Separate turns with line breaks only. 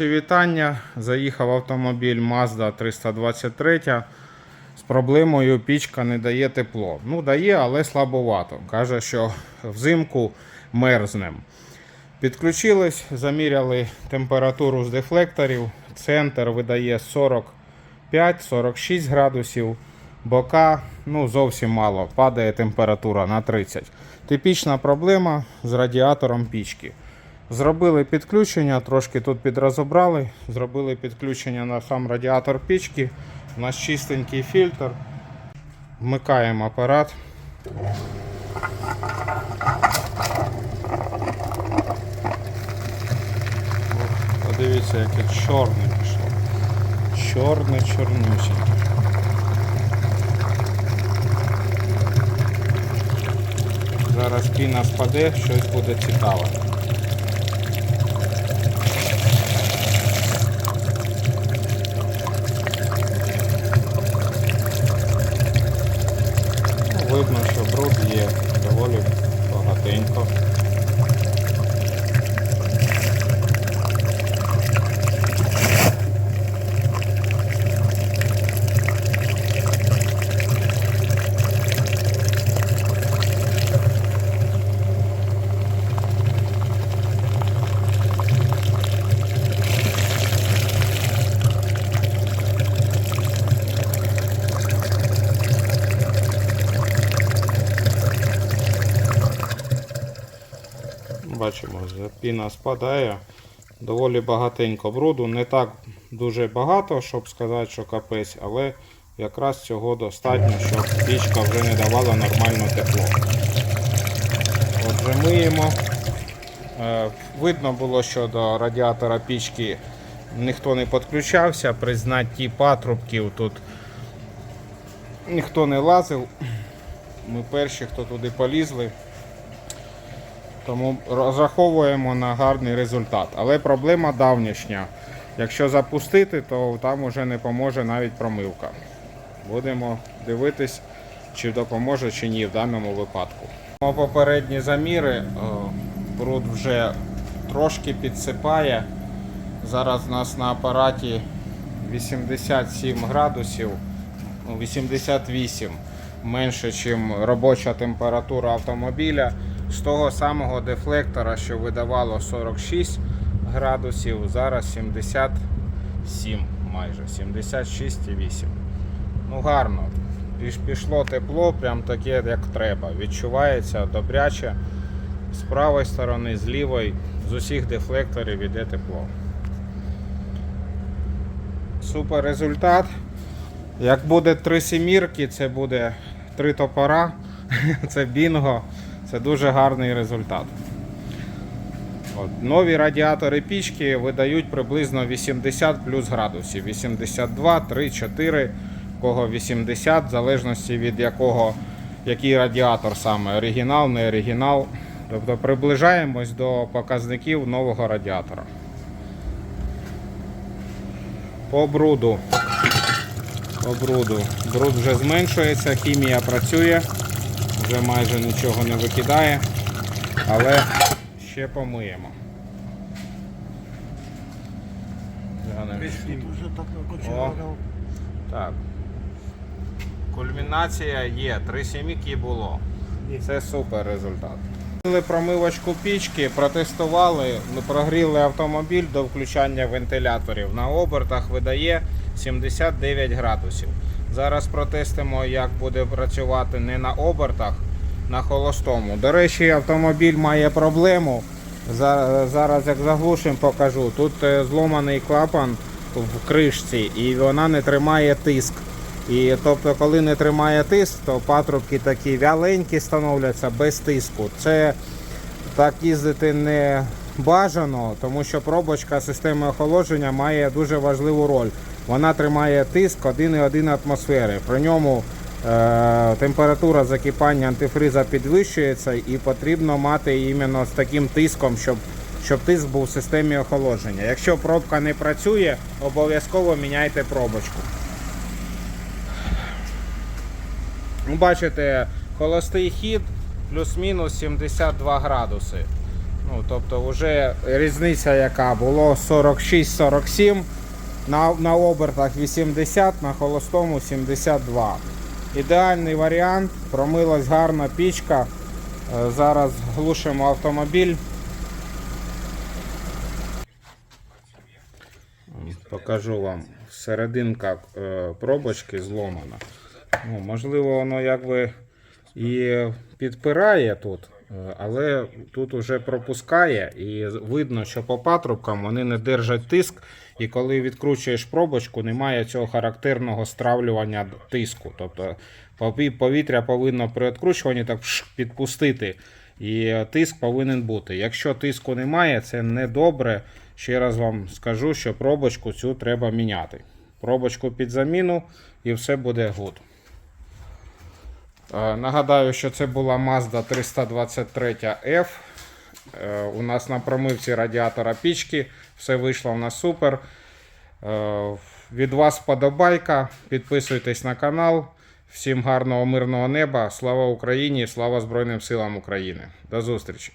Вітання. Заїхав автомобіль Mazda 323 з проблемою пічка не дає тепло. Ну, дає, але слабовато. Каже, що взимку мерзнем. Підключились, заміряли температуру з дефлекторів. Центр видає 45-46 градусів. Бока ну, зовсім мало, падає температура на 30. Типічна проблема з радіатором пічки. Зробили підключення, трошки тут підрозобрали. Зробили підключення на сам радіатор пічки. У нас чистенький фільтр. Вмикаємо апарат. Подивіться, яке чорне пішло. Чорне, чорнюченьке. Зараз піна спаде, щось буде цікаве. Ну, видно, що бруд є доволі багатенько. Бачимо, піна спадає. Доволі багатенько бруду. Не так дуже багато, щоб сказати, що капець, але якраз цього достатньо, щоб пічка вже не давала нормально тепло. Отже, миємо. Е, Видно було, що до радіатора пічки ніхто не підключався. При знатті патрубків тут ніхто не лазив. Ми перші, хто туди полізли. Тому розраховуємо на гарний результат. Але проблема давнішня. Якщо запустити, то там уже не поможе навіть промивка. Будемо дивитись, чи допоможе чи ні в даному випадку. Попередні заміри. Бруд вже трошки підсипає. Зараз у нас на апараті 87 градусів, ну, 88 менше, ніж робоча температура автомобіля. З того самого дефлектора, що видавало 46 градусів, зараз 77 майже, 76,8. Ну гарно. Пішло тепло, прям таке, як треба. Відчувається добряче. З правої сторони, з лівої, з усіх дефлекторів іде тепло. Супер результат. Як буде три сімірки, це буде три топора. Це бінго. Це дуже гарний результат. От. Нові радіатори пічки видають приблизно 80 плюс градусів. 82, 3, 4, в кого 80, в залежності від якого, який радіатор саме, оригінал, не оригінал. Тобто приближаємось до показників нового радіатора. По бруду. По бруду. Бруд вже зменшується, хімія працює, вже майже нічого не викидає, але ще помиємо. О. Так. Кульмінація є, три сіміки було. Це супер результат. Промивочку пічки, протестували, прогріли автомобіль до включання вентиляторів. На обертах видає 79 градусів. Зараз протестимо, як буде працювати не на обертах, на холостому. До речі, автомобіль має проблему. Зараз як заглушимо, покажу. Тут е, зломаний клапан в кришці і вона не тримає тиск. І тобто, коли не тримає тиск, то патрубки такі вяленькі становляться без тиску. Це так їздити не бажано, тому що пробочка системи охолодження має дуже важливу роль. Вона тримає тиск 1,1 атмосфери. При ньому е, температура закипання антифриза підвищується і потрібно мати іменно з таким тиском, щоб, щоб тиск був в системі охолодження. Якщо пробка не працює, обов'язково міняйте пробочку. Ну, Бачите, холостий хід плюс-мінус 72 градуси. Ну, тобто вже різниця яка було 46-47, на, на обертах 80, на холостому 72. Ідеальний варіант, промилась гарна пічка. Е, Зараз глушимо автомобіль. Покажу вам серединка е, пробочки зломана. Ну, можливо, воно якби і підпирає тут, е, але тут уже пропускає і видно, що по патрубкам вони не держать тиск. І коли відкручуєш пробочку, немає цього характерного стравлювання тиску. Тобто повітря повинно при відкручуванні так підпустити. І тиск повинен бути. Якщо тиску немає, це не добре. Ще раз вам скажу, що пробочку цю треба міняти. Пробочку під заміну і все буде гуд. Е, Нагадаю, що це була Mazda 323 F. Е, У нас на промивці радіатора пічки. Все вийшло в нас супер. Е, Від вас вподобайка. Підписуйтесь на канал. Всім гарного мирного неба. Слава Україні! Слава Збройним силам України. До зустрічі!